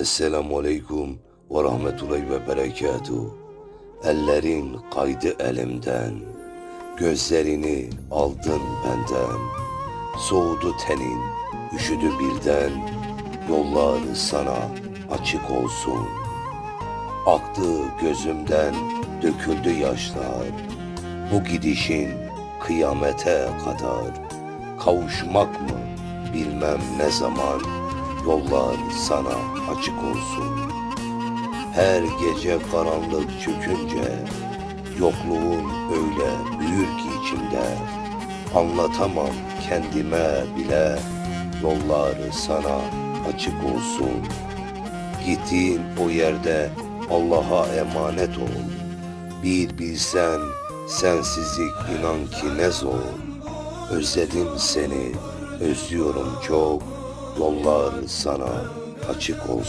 Esselamu Aleyküm ve Rahmetullahi ve Berekatuhu. Ellerin kaydı elimden, gözlerini aldın benden. Soğudu tenin, üşüdü birden, yollar sana açık olsun. Aktı gözümden, döküldü yaşlar. Bu gidişin kıyamete kadar. Kavuşmak mı bilmem ne zaman, yollar sana açık olsun. Her gece karanlık çökünce, yokluğun öyle büyür ki içimde. Anlatamam kendime bile, yollar sana açık olsun. Gittiğin o yerde Allah'a emanet ol. Bir bilsen sensizlik inan ki ne zor. Özledim seni, özlüyorum çok. Yollar sana açık olsun.